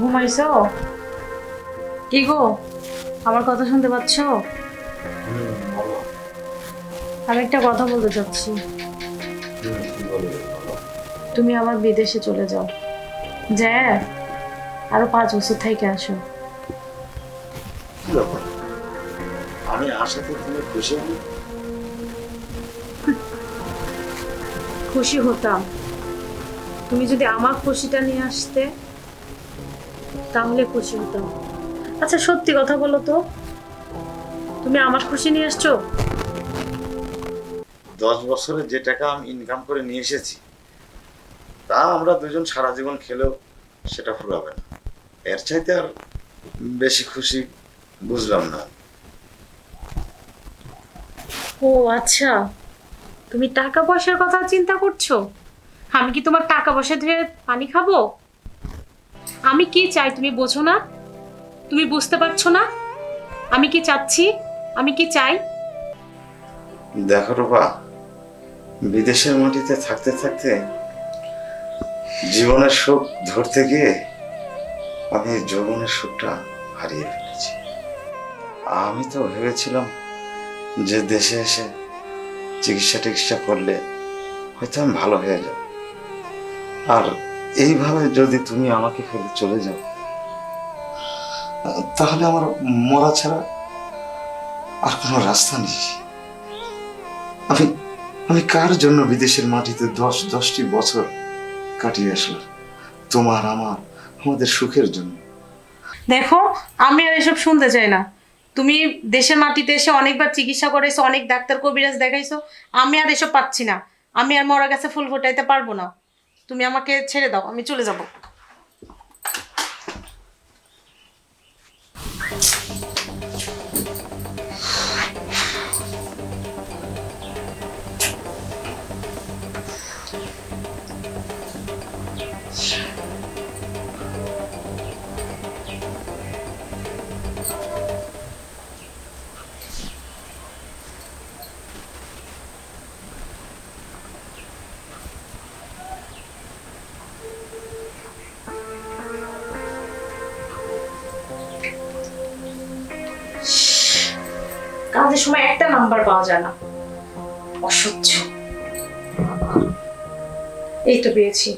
ঘুমাইছো কি গো? আমার কথা শুনতে পাচ্ছ? আমি একটা কথা বলতে চাচ্ছি। তুমি আবার বিদেশে চলে যাও। যে আরও পাঁচ বছর থেকে আসো। আমি আসাতে তুমি খুশি খুশি হতাম। তুমি যদি আমার খুশিটা নিয়ে আসতে তাহলে খুশি হতাম আচ্ছা সত্যি কথা বলো তো তুমি আমার খুশি নিয়ে এসছো? দশ বছরে যে টাকা আমি ইনকাম করে নিয়ে এসেছি তা আমরা দুজন সারা জীবন খেলেও সেটা ফুরাবে না। এর চাইতে আর বেশি খুশি বুঝলাম না। ও আচ্ছা। তুমি টাকা পয়সার কথা চিন্তা করছ? আমি কি তোমার টাকা পয়সা ধরে পানি খাব? আমি কি চাই তুমি বোঝো না? তুমি বুঝতে পারছ না? আমি কি চাচ্ছি? আমি কি চাই? দেখো রূপা, বিদেশের মাটিতে থাকতে থাকতে জীবনের সুখ ধরতে গিয়ে আমি যৌবনের সুখটা হারিয়ে ফেলেছি। আমি তো ভেবেছিলাম যে দেশে এসে চিকিৎসা টিকিৎসা করলে হয়তো আমি ভালো হয়ে যাব। আর এইভাবে যদি তুমি আমাকে ফেলে চলে যাও, তাহলে আমার মরা ছাড়া আর কোনো রাস্তা নেই। আমি আমি কার জন্য বিদেশের মাটিতে দশ, দশটি বছর কাটিয়ে আসলাম? তোমার, আমার, আমাদের সুখের জন্য। দেখো, আমি আর এসব শুনতে চাই না। তুমি দেশের মাটিতে এসে অনেকবার চিকিৎসা করেছ অনেক ডাক্তার কবিরাজ দেখাইছো। আমি আর এসব পাচ্ছি না। আমি আর মরা গাছে ফুল ফোটাইতে পারব না। তুমি আমাকে ছেড়ে দাও আমি চলে যাব। কাজের সময় একটা নাম্বার পাওয়া যায় না। অসহ্য। এই তো পেয়েছি।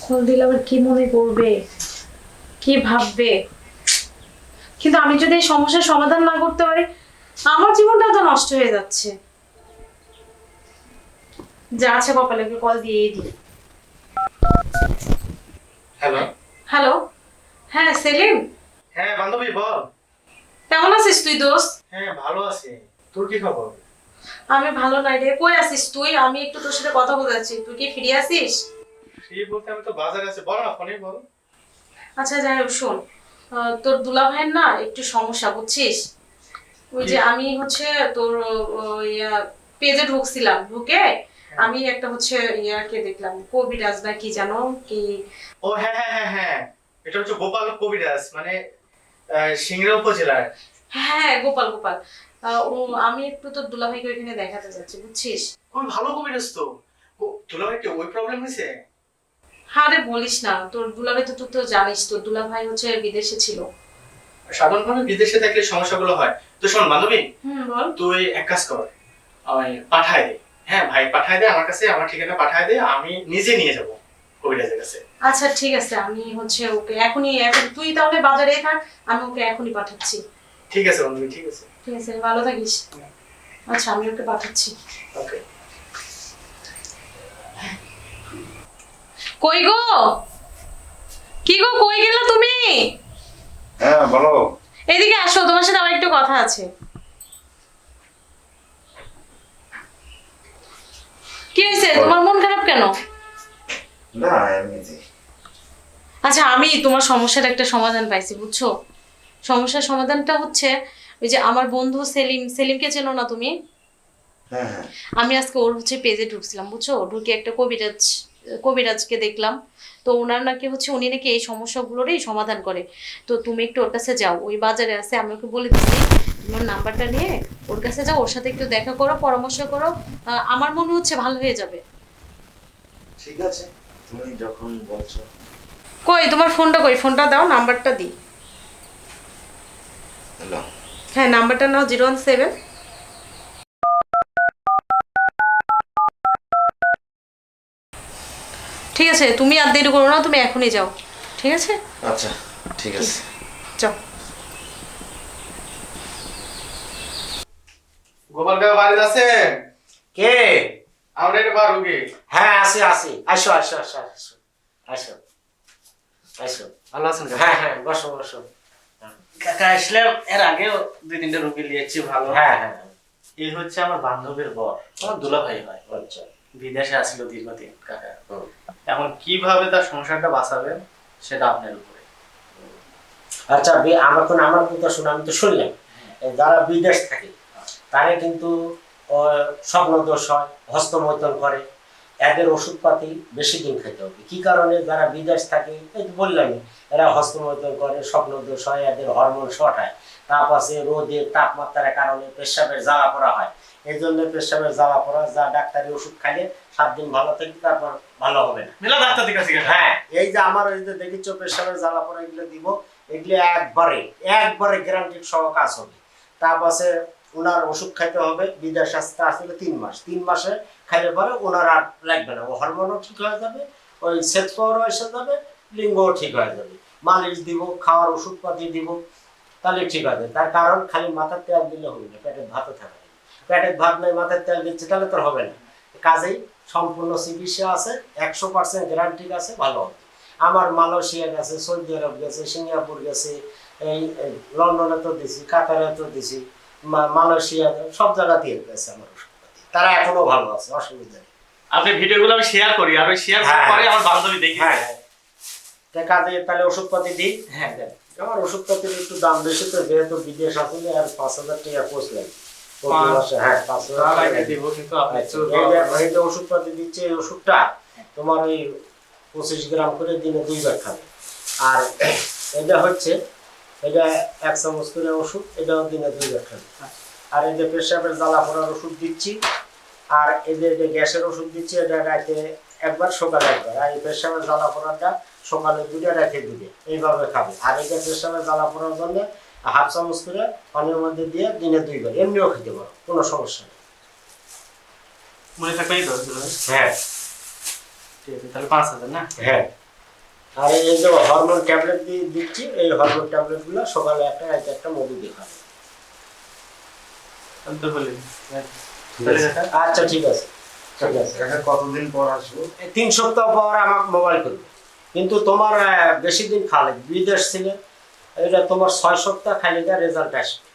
কল দিলে আবার কি মনে করবে? কি ভাববে? কিন্তু আমি যদি এই সমস্যার সমাধান না করতে পারি আমার জীবনটা তো নষ্ট হয়ে যাচ্ছে। যা আছে কপালে কল দিয়ে দিই। হ্যালো। হ্যালো। হ্যাঁ সেলিম। হ্যাঁ বান্ধবী বল। কেমন আছিস তুই দোস্ত? হ্যাঁ ভালো আছি। তোর কি খবর? আমি ভালো নাই রে। কই আছিস তুই? আমি একটু তোর সাথে কথা বলতে যাচ্ছি। তুই কি ফিরে আসিস ফ্রি বলতে আমি তো বাজারে আছি। বল না ফোনে বল। আচ্ছা যাই হোক শোন। তোর দুলা ভাইয়ের না একটু সমস্যা বুঝছিস? ওই যে আমি হচ্ছে তোর ইয়া পেজে ঢুকছিলাম। ঢুকে আমি একটা হচ্ছে ইয়াকে দেখলাম। কবিরাজ না কি জানো কি ও হ্যাঁ হ্যাঁ হ্যাঁ হ্যাঁ। এটা হচ্ছে গোপাল কবিরাজ। মানে সিংড়া উপজেলার হ্যাঁ গোপাল গোপাল। আমি একটু তোর দুলা ভাইকে ওইখানে দেখাতে যাচ্ছি বুঝছিস? খুবই ভালো কবিরাজ তো ও তোলা ভাই কি ওই প্রবলেম হয়েছে? হ্যাঁ রে বলিস না। তোর দুলা ভাই তো তুই তো জানিস তোর দুলা ভাই হচ্ছে বিদেশে ছিল। সাধারণভাবে বিদেশে থাকলে সমস্যাগুলো হয়। তো শোন বান্ধবী হুম বল। তুই এক কাজ কর। ওই পাঠায় দে। হ্যাঁ ভাই পাঠায় দে আমার কাছে আমার ঠিকানা পাঠায় দে আমি নিজে নিয়ে যাব। কবিরাজের কাছে। আচ্ছা ঠিক আছে আমি হচ্ছে ওকে এখনই এখন তুই তাহলে বাজারে থাক আমি ওকে এখনই পাঠাচ্ছি। ঠিক আছে বান্ধবী ঠিক আছে। ঠিক আছে ভালো থাকিস। আচ্ছা আমি ওকে পাঠাচ্ছি। ওকে। কই গো? কি গো কই গেলা তুমি? হ্যাঁ বলো। এদিকে আসো তোমার সাথে আমার একটু কথা আছে। কি হয়েছে? তোমার মন খারাপ কেন? না এমনিতে আচ্ছা আমি তোমার সমস্যার একটা সমাধান পাইছি বুঝছ? সমস্যার সমাধানটা হচ্ছে ওই যে আমার বন্ধু সেলিম সেলিমকে চেনো না তুমি? হ্যাঁ হ্যাঁ। আমি আজকে ওর হচ্ছে পেজে ঢুকছিলাম বুঝছ? ঢুকে একটা কবিরাজ কবিরাজকে দেখলাম। তো ওনার নাকি হচ্ছে উনি নাকি এই সমস্যাগুলোরই সমাধান করে। তো তুমি একটু ওর কাছে যাও ওই বাজারে আছে আমি ওকে বলে দিচ্ছি। তোমার নাম্বারটা নিয়ে ওর কাছে যাও ওর সাথে একটু দেখা করো পরামর্শ করো। আমার মনে হচ্ছে ভালো হয়ে যাবে। ঠিক আছে। তুমি যখন বলছো। কই তোমার ফোনটা কই? ফোনটা দাও নাম্বারটা দিই। হ্যালো। হ্যাঁ নাম্বারটা নাও জিরো ওয়ান সেভেন। ঠিক আছে তুমি আর দেরি করো না তুমি এখনই যাও। ঠিক আছে? আচ্ছা ঠিক আছে। যাও। গোপাল কাকা বাড়িতে আছেন? কে? হ্যাঁ আসি আসি। আসো আসো আসো আসো। আসো। আসো। ভালো আছেন হ্যাঁ হ্যাঁ বসো বসো। কাকা আসলাম এর আগেও দুই তিনটা রুগী নিয়েছি ভালো। হ্যাঁ হ্যাঁ। এই হচ্ছে আমার বান্ধবীর বর। আমার দুলাভাই হয়। আচ্ছা। বিদেশে আসলো দীর্ঘদিন কাকা। এখন কীভাবে তার সংসারটা বাঁচাবেন সেটা আপনার উপরে। আচ্ছা আমার কোন আমার কথা শুনে আমি তো শুনলাম। যারা বিদেশ থাকে তারা কিন্তু স্বপ্ন দোষ হয় হস্তমৈথন করে। এদের ওষুধপাতি বেশি দিন খেতে হবে। কি কারণে? যারা বিদেশ থাকে এই তো বললামই এরা হস্তমৈথন করে স্বপ্ন দোষ হয় এদের হরমোন শর্ট হয়। তারপাশে রোদের তাপমাত্রার কারণে পেশাবের জ্বালা পড়া হয়। এই জন্য পেশাবের জ্বালা পড়া যা ডাক্তারি ওষুধ খাইলে সাত দিন ভালো থাকে তারপর ভালো হবে না। মেলা ডাক্তার কাকা হ্যাঁ এই যে আমার ওই যে দেখেছ পেশাবের জ্বালা পড়া এগুলো দিব এগুলো একবারে একবারে গ্যারান্টিড সহ কাজ হবে। তারপরে ওনার ওষুধ খাইতে হবে বিদেশ স্বাস্থ্য আসলে তিন মাস। তিন মাসে খাইলে পরে ওনার আর লাগবে না। ও হরমোনও ঠিক হয়ে যাবে, ওই সেক্স পাওয়ারও এসে যাবে, লিঙ্গও ঠিক হয়ে যাবে। মালিশ দিব, খাওয়ার ওষুধপাতি দিব, তাহলে ঠিক আছে তার কারণ খালি মাথার তেল দিলে হবে না পেটের ভাতও থাকে পেটের ভাত নাই মাথার তেল দিচ্ছে, তাহলে তো হবে না। কাজেই সম্পূর্ণ চিকিৎসা আছে, একশো পার্সেন্ট গ্যারান্টি আছে, ভালো হবে। আমার মালয়েশিয়া গেছে, সৌদি আরব গেছে, সিঙ্গাপুর গেছে এই, লন্ডনে তো দিছি, কাতারে তো দিছি। মালয়েশিয়া সব জায়গাতেই গেছে আমার। ওষুধপাতি তারা এখনও ভালো আছে অসুবিধা নেই। আপনি ভিডিওগুলো আমি শেয়ার করি আর শেয়ার হ্যাঁ। পরে আমার বান্ধবী দেখি হ্যাঁ। কাজে তাহলে ওষুধপাতি দিই? হ্যাঁ। আমার ওষুধপাতির একটু দাম বেশি তো যেহেতু বিদেশ আসলে আর পাঁচ হাজার টাকা মাসে হ্যাঁ আচ্ছা, ওষুধপাতি দিচ্ছে ওষুধটা তোমার ওই পঁচিশ গ্রাম করে দিনে দুইবার খাবে। আর এটা হচ্ছে এটা এক চামচ করে ওষুধ এটাও দিনে দুইবার খাবে আর এই যে পেশাবের জ্বালা পড়ার ওষুধ দিচ্ছি আর এই যে গ্যাসের ওষুধ দিচ্ছি এটা রাতে একবার সকালে একবার। আর এই পেশাবের জ্বালা পড়াটা সকালে দুটো রাতে দুটো এইভাবে খাবে। আর এই যে পেশাবের জ্বালা পড়ার জন্য হাফ চামচ করে পানির মধ্যে দিয়ে দিনে দুইবার। এমনিও খেতে পারো কোনো সমস্যা নেই। মনে থাকবেই তো হ্যাঁ। ঠিক আছে তাহলে পাঁচ হাজার না? হ্যাঁ। আর এই যে হরমোন ট্যাবলেট দিয়ে দিচ্ছি এই হরমোন ট্যাবলেটগুলো সকালে একটা রাতে একটা বলি ঠিক আছে? আচ্ছা ঠিক আছে। ঠিক আছে। কতদিন পর আসব? তিন সপ্তাহ পর আমাকে মোবাইল করবে। কিন্তু তোমার আহ, বেশি দিন খালে বিদেশ ছিলে এটা তোমার ছয় সপ্তাহ খালি যা রেজাল্ট আসবে।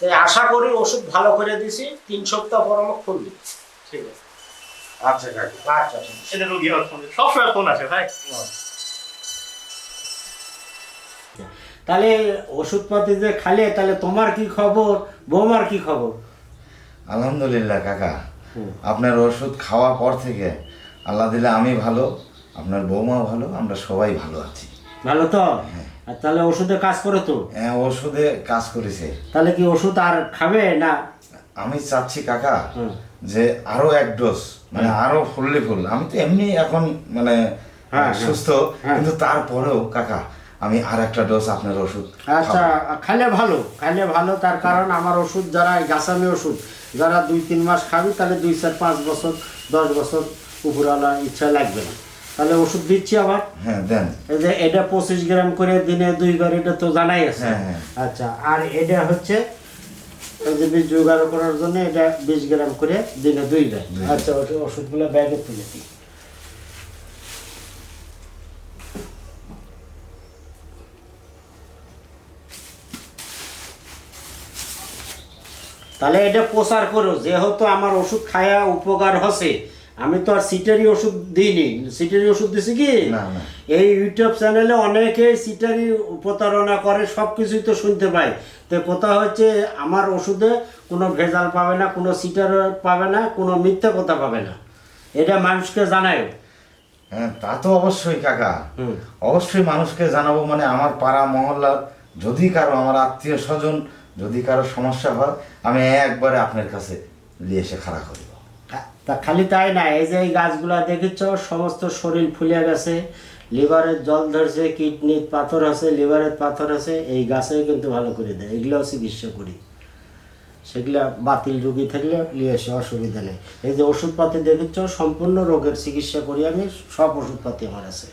তো আশা করি ওষুধ ভালো করে দিছি তিন সপ্তাহ পর আমাকে ফোন দিবে। ঠিক আছে। আচ্ছা কাকা আচ্ছা। এটা রুগী হওয়ার সবসময় ফোন আসে ভাই। তাহলে ওষুধপাতি যে খালে তাহলে তোমার কি খবর? বৌমার কি খবর? আলহামদুলিল্লাহ কাকা। আপনার ওষুধ খাওয়ার পর থেকে আল্লাহ দিলে আমি ভালো আপনার বৌমা ভালো আমরা সবাই ভালো আছি। ভালো তো? আর তাহলে ওষুধে কাজ করে তো? হ্যাঁ ওষুধে কাজ করেছে। তাহলে কি ওষুধ আর খাবে না? আমি চাচ্ছি কাকা হুম। যে আরও এক ডোজ মানে আরও ফুললি ফুল আমি তো এমনি এখন মানে হ্যাঁ, হ্যাঁ। সুস্থ। হ্যাঁ। কিন্তু তারপরেও কাকা আমি আর একটা ডোজ আপনার ওষুধ আচ্ছা খাইলে ভালো খাইলে ভালো। তার কারণ আমার ওষুধ যারা গাছামি ওষুধ যারা দুই তিন মাস খাবি তাহলে দুই চার পাঁচ বছর দশ বছর উপরওয়ালা ইচ্ছা লাগবে না। তাহলে ওষুধ দিচ্ছি আবার। হ্যাঁ দেন। এই যে এটা পঁচিশ গ্রাম করে দিনে দুইবার এটা তো জানাই আছে। আচ্ছা আর এটা হচ্ছে ওই যে বীজ জোগাড় করার জন্য এটা বিশ গ্রাম করে দিনে দুইবার। আচ্ছা ওটা ওষুধগুলো ব্যাগে তুলে দিই তাহলে এটা প্রচার করো যেহেতু আমার ওষুধ খায়া উপকার হচ্ছে আমি তো আর সিটারি ওষুধ দিইনি সিটারি ওষুধ দিছি কি না, না। এই ইউটিউব চ্যানেলে অনেকে সিটারি প্রতারণা করে সব কিছুই তো শুনতে পাই। তো কথা হচ্ছে আমার ওষুধে কোনো ভেজাল পাবে না কোনো সিটার পাবে না কোনো মিথ্যা কথা পাবে না। এটা মানুষকে জানায় হ্যাঁ তা তো অবশ্যই কাকা। হুম। অবশ্যই মানুষকে জানাব মানে আমার পাড়া মহল্লার যদি কারও আমার আত্মীয় স্বজন যদি কারও সমস্যা হয় আমি একবারে আপনার কাছে নিয়ে এসে খাড়া করিব তা খালি তাই না এই যে এই গাছগুলা দেখেছ সমস্ত শরীর ফুলে গেছে লিভারের জল ধরছে কিডনির পাথর আছে লিভারের পাথর আছে এই গাছে কিন্তু ভালো করে দেয়। এগুলোও চিকিৎসা করি। সেগুলা বাতিল রোগী থাকলে নিয়ে এসে অসুবিধা নেই। এই যে ওষুধপাতি দেখেছ সম্পূর্ণ রোগের চিকিৎসা করি আমি সব ওষুধপাতি আমার আছে।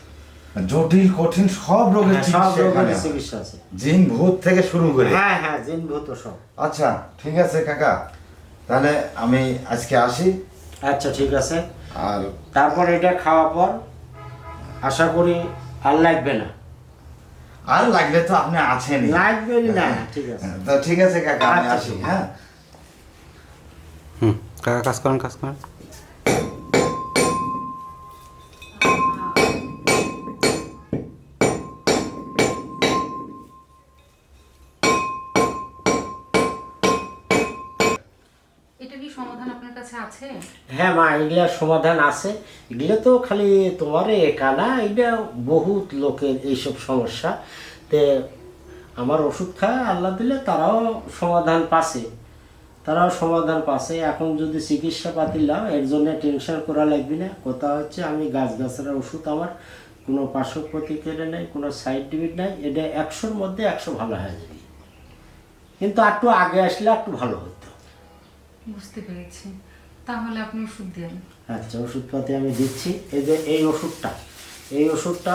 জটিল কঠিন সব রোগের হ্যাঁ, সব রোগের। চিকিৎসা আছে। জিন ভূত থেকে শুরু করে। হ্যাঁ হ্যাঁ জিন ভূত সব। আচ্ছা ঠিক আছে কাকা। তাহলে আমি আজকে আসি। আচ্ছা ঠিক আছে। আর তারপর এটা খাওয়ার পর আশা করি আর লাগবে না। আর লাগলে তো আপনি আছেন লাগবে না ঠিক আছে। তো ঠিক আছে কাকা আমি আচ্ছা, আসি হ্যাঁ। হুম কাকা কাজ করেন কাজ করেন। এটা কি সমাধান কাছে আছে? হ্যাঁ মা এগুলার সমাধান আছে। এগুলো তো খালি তোমার একা না এটা বহুত লোকের এইসব সমস্যা। তে আমার ওষুধ খায় আল্লাহ দিলে তারাও সমাধান পাচ্ছে তারাও সমাধান পাচ্ছে এখন যদি চিকিৎসা পাতি লাও এর জন্য টেনশন করা লাগবে না। কথা হচ্ছে আমি গাছ গাছের ওষুধ আমার কোনো পার্শ্ব প্রতিক্রিয়া নেই কোনো সাইড ইফেক্ট নাই। এটা একশোর মধ্যে একশো ভালো হয়ে যাবে। কিন্তু একটু আগে আসলে একটু ভালো হতো। বুঝতে পেরেছি। তাহলে আপনি ওষুধ দেন। আচ্ছা ওষুধপাতি আমি দিচ্ছি। এই যে এই ওষুধটা এই ওষুধটা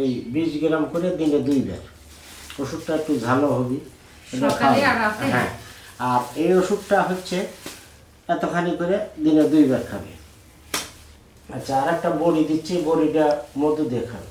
এই বিশ গ্রাম করে দিনে দুই দুইবার ওষুধটা একটু ঝালো হবে। হ্যাঁ। আর এই ওষুধটা হচ্ছে এতখানি করে দিনে দুইবার খাবে। আচ্ছা আর একটা বড়ি দিচ্ছি বড়িটা মধু দিয়ে খাবে।